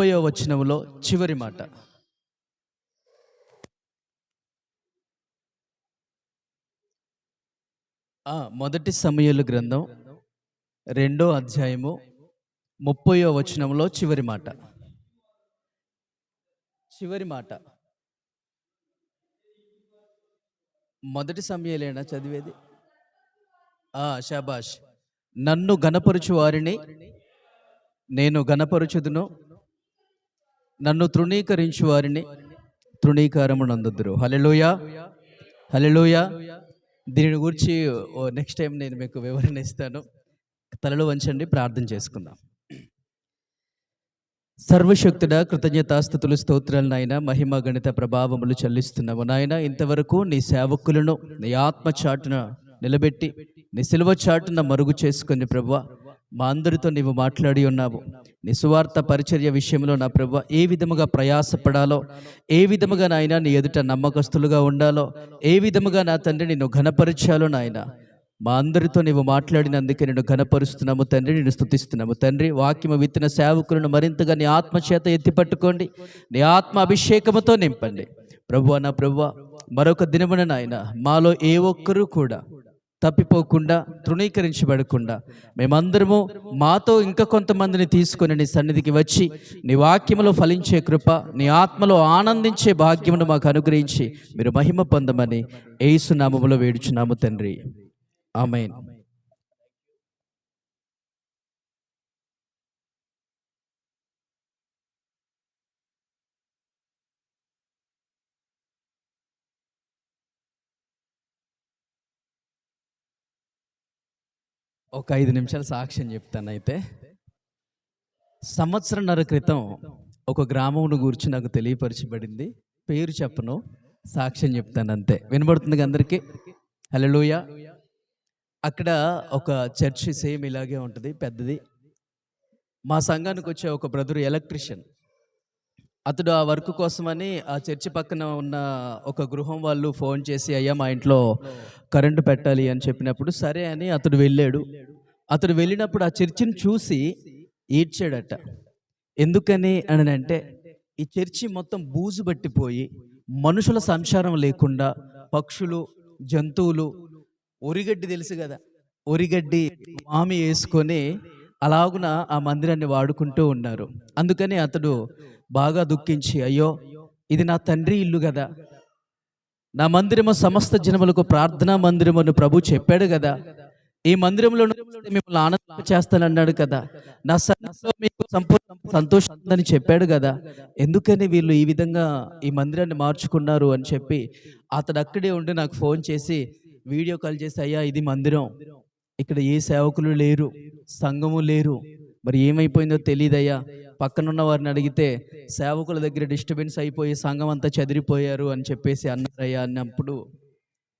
ముప్పయో వచనంలో చివరి మాట. మొదటి సమయలు గ్రంథం రెండో అధ్యాయము ముప్పయో వచనంలో చివరి మాట. చివరి మాట. మొదటి సమయలేనా చదివేది? ఆ షాబాష్. నన్ను గణపరుచు వారిని నేను గణపరుచుదును నన్ను తృణీకరించు వారిని తృణీకారము నందుదురు హలెలోయ హలెలోయ దీని గురించి నెక్స్ట్ టైం నేను మీకు వివరణ ఇస్తాను. తలలో వంచండి ప్రార్థన చేసుకుందాం. సర్వశక్తుడ కృతజ్ఞతాస్థుతులు స్తోత్రాలు నాయన మహిమ గణిత ప్రభావములు చెల్లిస్తున్నాము నాయన. ఇంతవరకు నీ సేవకులను నీ ఆత్మ చాటున నిలబెట్టి నీ సిలువ చాటున మరుగు చేసుకుని ప్రభు మా అందరితో నీవు మాట్లాడి ఉన్నావు. నీ సువార్త పరిచర్య విషయంలో నా ప్రభు ఏ విధముగా ప్రయాసపడాలో ఏ విధముగా నాయన నీ ఎదుట నమ్మకస్తులుగా ఉండాలో ఏ విధముగా నా తండ్రి నిన్ను ఘనపరిచాలో నాయన మా అందరితో నీవు మాట్లాడినందుకే నేను ఘనపరుస్తున్నాము తండ్రి నేను స్థుతిస్తున్నాము తండ్రి. వాక్యము విత్తిన సేవకులను మరింతగా నీ ఆత్మ చేత ఎత్తిపట్టుకోండి నీ ఆత్మ అభిషేకముతో నింపండి. ప్రభు నా ప్రభు మరొక దినమున నాయన మాలో ఏ ఒక్కరూ కూడా తప్పిపోకుండా తృణీకరించబడకుండా. మేమందరము మాతో ఇంకా కొంతమందిని తీసుకొని నీ సన్నిధికి వచ్చి నీ వాక్యములో ఫలించే కృప నీ ఆత్మలో ఆనందించే భాగ్యమును మాకు అనుగ్రహించి మీరు మహిమ పొందమని ఏసునామములో వేడుచున్నాము తండ్రి. ఆమెన్. ఒక ఐదు నిమిషాలు సాక్ష్యం చెప్తాను అయితే. సంవత్సరంన్నర క్రితం ఒక గ్రామమును గురించి నాకు తెలియపరచబడింది. పేరు చెప్పను సాక్ష్యం చెప్తాను అంతే. వినబడుతుంది అందరికీ? హలోయ అక్కడ ఒక చర్చి సేమ్ ఇలాగే ఉంటుంది పెద్దది. మా సంఘానికి వచ్చే ఒక బ్రదర్ ఎలక్ట్రిషియన్. అతడు ఆ వర్క్ కోసమని ఆ చర్చి పక్కన ఉన్న ఒక గృహం వాళ్ళు ఫోన్ చేసి అయ్యా మా ఇంట్లో కరెంటు పెట్టాలి అని చెప్పినప్పుడు సరే అని అతడు వెళ్ళాడు. అతడు వెళ్ళినప్పుడు ఆ చర్చిని చూసి ఈడ్చాడట ఎందుకని అని అంటే ఈ చర్చి మొత్తం బూజు పట్టిపోయి మనుషుల సంచారం లేకుండా పక్షులు జంతువులు ఒరిగడ్డి తెలుసు కదా ఒరిగడ్డి మామి వేసుకొని అలాగున ఆ మందిరాన్ని వాడుకుంటూ ఉన్నారు. అందుకని అతడు బాగా దుఃఖించి అయ్యో ఇది నా తండ్రి ఇల్లు కదా. నా మందిరము సమస్త జనములకు ప్రార్థనా మందిరమును ప్రభు చెప్పాడు కదా. ఈ మందిరంలో మిమ్మల్ని ఆనందం చేస్తానన్నాడు కదా. నా సన్నిధిలో మీకు సంపూర్ణ సంతోషం ఉందని చెప్పాడు కదా. ఎందుకని వీళ్ళు ఈ విధంగా ఈ మందిరాన్ని మార్చుకున్నారు అని చెప్పి అతడు అక్కడే ఉండి నాకు ఫోన్ చేసి వీడియో కాల్ చేసి అయ్యా ఇది మందిరం. ఇక్కడ ఏ సేవకులు లేరు సంఘము లేరు. మరి ఏమైపోయిందో తెలియదయ్యా పక్కనున్న వారిని అడిగితే సేవకుల దగ్గర డిస్టర్బెన్స్ అయిపోయి సంఘం అంతా చెదిరిపోయారు అని చెప్పేసి అన్నారయ్యా అన్నప్పుడు.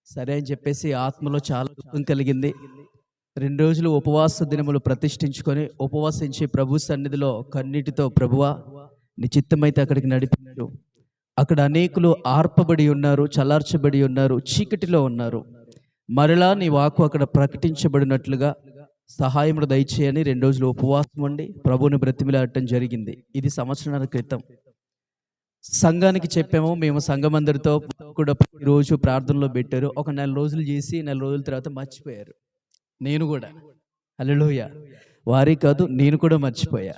సరే అని చెప్పేసి ఆత్మలో చాలా దుఃఖం కలిగింది. రెండు రోజులు ఉపవాస దినములు ప్రతిష్ఠించుకొని ఉపవాసించి ప్రభు సన్నిధిలో కన్నీటితో ప్రభువ నీ చిత్తమైతే అక్కడికి నడిపినాడు. అక్కడ అనేకులు ఆర్పబడి ఉన్నారు చలార్చబడి ఉన్నారు చీకటిలో ఉన్నారు. మరలా నీ వాకు అక్కడ ప్రకటించబడినట్లుగా సహాయముడు దయచేయని రెండు రోజులు ఉపవాసం ఉండి ప్రభువుని బ్రతిమిలాడటం జరిగింది. ఇది సంవత్సరాల క్రితం. సంఘానికి చెప్పాము మేము సంఘమందరితో కూడా రోజు ప్రార్థనలో పెట్టారు. ఒక నెల రోజులు చేసి నెల రోజుల తర్వాత మర్చిపోయారు. నేను కూడా. అల్లెలోయ వారి కాదు నేను కూడా మర్చిపోయా.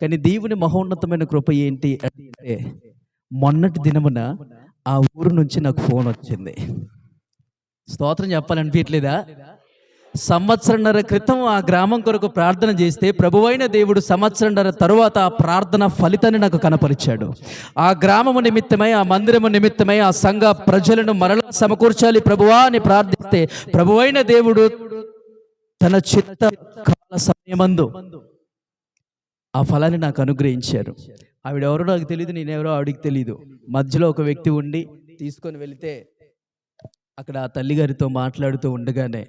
కానీ దేవుని మహోన్నతమైన కృప ఏంటి అంటే మొన్నటి దినమున ఆ ఊరు నుంచి నాకు ఫోన్ వచ్చింది. స్తోత్రం చెప్పాలనిపించట్లేదా సంవత్సరంన్నర క్రితం ఆ గ్రామం కొరకు ప్రార్థన చేస్తే ప్రభువైన దేవుడు సంవత్సరంన్నర తరువాత ఆ ప్రార్థన ఫలితాన్ని నాకు కనపరిచాడు. ఆ గ్రామము నిమిత్తమై ఆ మందిరము నిమిత్తమై ఆ సంఘ ప్రజలను మరలా సమకూర్చాలి ప్రభువా అని ప్రార్థిస్తే ప్రభువైన దేవుడు తన చిత్త కాల సమయమందు ఆ ఫలాన్ని నాకు అనుగ్రహించారు. ఆవిడెవరో నాకు తెలియదు నేనెవరో ఆవిడికి తెలియదు మధ్యలో ఒక వ్యక్తి ఉండి తీసుకొని వెళితే అక్కడ ఆ తల్లిగారితో మాట్లాడుతూ ఉండగానే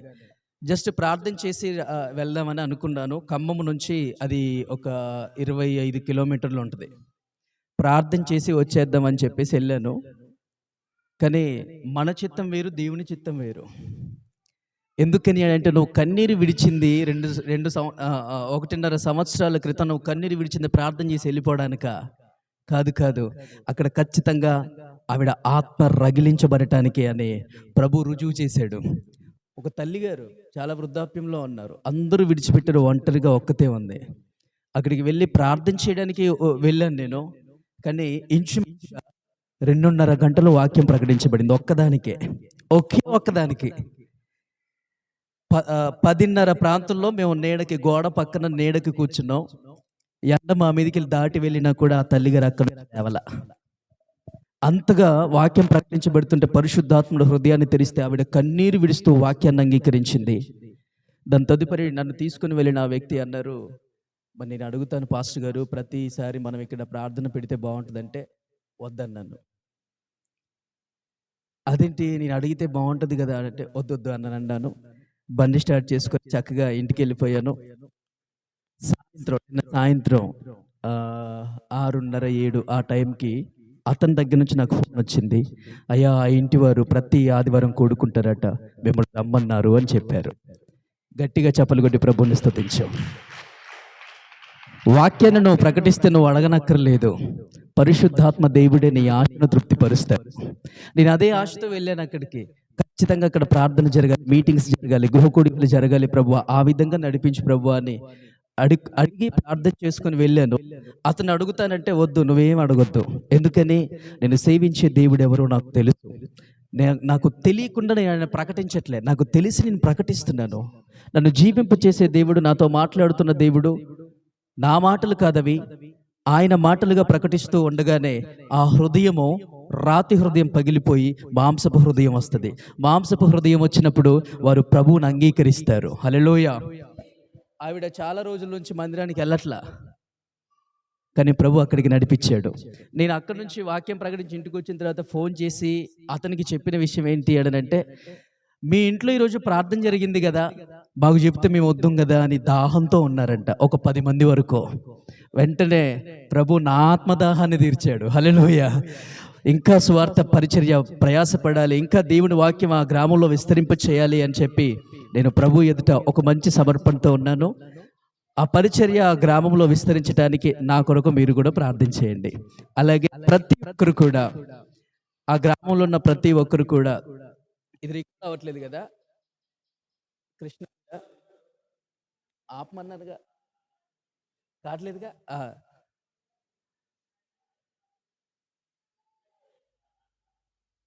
జస్ట్ ప్రార్థన చేసి వెళ్దామని అనుకున్నాను. ఖమ్మం నుంచి అది ఒక ఇరవై ఐదు కిలోమీటర్లు ఉంటుంది. ప్రార్థన చేసి వచ్చేద్దామని చెప్పేసి వెళ్ళాను. కానీ మన చిత్తం వేరు దేవుని చిత్తం వేరు. ఎందుకని అంటే నువ్వు కన్నీరు విడిచింది రెండు రెండు సంవ ఒకటిన్నర సంవత్సరాల క్రితం నువ్వు కన్నీరు విడిచింది ప్రార్థన చేసి వెళ్ళిపోవడానిక? కాదు కాదు. అక్కడ ఖచ్చితంగా ఆవిడ ఆత్మ రగిలించబడటానికి అని ప్రభు రుజువు చేశాడు. ఒక తల్లి గారు చాలా వృద్ధాప్యంలో ఉన్నారు. అందరూ విడిచిపెట్టారు ఒంటరిగా ఒక్కతే ఉంది. అక్కడికి వెళ్ళి ప్రార్థన చేయడానికి వెళ్ళాను నేను. కానీ ఇంచు రెండున్నర గంటలు వాక్యం ప్రకటించబడింది ఒక్కదానికే. ఒకే ఒక్కదానికి. ప- పదిన్నర ప్రాంతంలో మేము నీడకి గోడ పక్కన నీడకి కూర్చున్నాం. ఎండ మా మీదకి దాటి వెళ్ళినా కూడా ఆ తల్లిగారు అక్కడ లేవల. అంతగా వాక్యం ప్రకటించబడుతుంటే పరిశుద్ధాత్ముడు హృదయాన్ని తెరిస్తే ఆవిడ కన్నీరు విడుస్తూ వాక్యాన్ని అంగీకరించింది. దాని తదుపరి నన్ను తీసుకుని వెళ్ళిన ఆ వ్యక్తి అన్నారు మరి నేను అడుగుతాను పాస్టర్ గారు ప్రతిసారి మనం ఇక్కడ ప్రార్థన పెడితే బాగుంటుందంటే వద్దన్నాను అదేంటి నేను అడిగితే బాగుంటుంది కదా అంటే వద్దొద్దు అన్నాను అన్నాను. బండి స్టార్ట్ చేసుకొని చక్కగా ఇంటికి వెళ్ళిపోయాను సాయంత్రం సాయంత్రం ఆరున్నర ఏడు ఆ టైంకి అతని దగ్గర నుంచి నాకు ఫోన్ వచ్చింది. అయ్యా ఆ ఇంటి వారు ప్రతి ఆదివారం కూడుకుంటారట మిమ్మల్ని రమ్మన్నారు అని చెప్పారు. గట్టిగా చెప్పలు కొట్టి ప్రభుని స్థుతించాం వాక్యాన్ని నువ్వు ప్రకటిస్తే నువ్వు అడగనక్కర్లేదు. పరిశుద్ధాత్మ దేవుడే నీ ఆశను తృప్తిపరుస్తాడు. నేను అదే ఆశతో వెళ్ళాను అక్కడికి. ఖచ్చితంగా అక్కడ ప్రార్థన జరగాలి మీటింగ్స్ జరగాలి గృహకూడికలు జరగాలి ప్రభు. ఆ విధంగా నడిపించు ప్రభు అని అడిగి అడిగి ప్రార్థన చేసుకుని వెళ్ళాను. అతను అడుగుతానంటే వద్దు నువ్వేం అడగొద్దు. ఎందుకని? నేను సేవించే దేవుడు ఎవరో నాకు తెలుసు. నాకు తెలియకుండా నేను ఆయన ప్రకటించట్లే. నాకు తెలిసి నేను ప్రకటిస్తున్నాను. నన్ను జీవింపచేసే దేవుడు నాతో మాట్లాడుతున్న దేవుడు నా మాటలు కాదవి. ఆయన మాటలుగా ప్రకటిస్తూ ఉండగానే ఆ హృదయము రాతి హృదయం పగిలిపోయి మాంసపు హృదయం వస్తుంది. మాంసపు హృదయం వచ్చినప్పుడు వారు ప్రభువుని అంగీకరిస్తారు. హలెలోయ ఆవిడ చాలా రోజుల నుంచి మందిరానికి వెళ్ళట్లా. కానీ ప్రభు అక్కడికి నడిపించాడు. నేను అక్కడి నుంచి వాక్యం ప్రకటించి ఇంటికి వచ్చిన తర్వాత ఫోన్ చేసి అతనికి చెప్పిన విషయం ఏంటి అడనంటే మీ ఇంట్లో ఈరోజు ప్రార్థన జరిగింది కదా బాగు చెప్తే మేము వద్దాం కదా అని దాహంతో ఉన్నారంట. ఒక పది మంది వరకు. వెంటనే ప్రభు నా ఆత్మదాహాన్ని తీర్చాడు. హల్లెలూయ. ఇంకా స్వార్థ పరిచర్య ప్రయాసపడాలి ఇంకా దేవుని వాక్యం ఆ గ్రామంలో విస్తరింప చేయాలి అని చెప్పి నేను ప్రభు ఎదుట ఒక మంచి సమర్పణతో ఉన్నాను. ఆ పరిచర్య ఆ గ్రామంలో విస్తరించడానికి నా కొరకు మీరు కూడా ప్రార్థన చేయండి. అలాగే ప్రతి ఒక్కరు కూడా ఆ గ్రామంలో ఉన్న ప్రతి ఒక్కరు కూడా ఇది రికార్డ్ అవ్వట్లేదు కదా? కృష్ణ ఆపమన్నారుగా? కావట్లేదుగా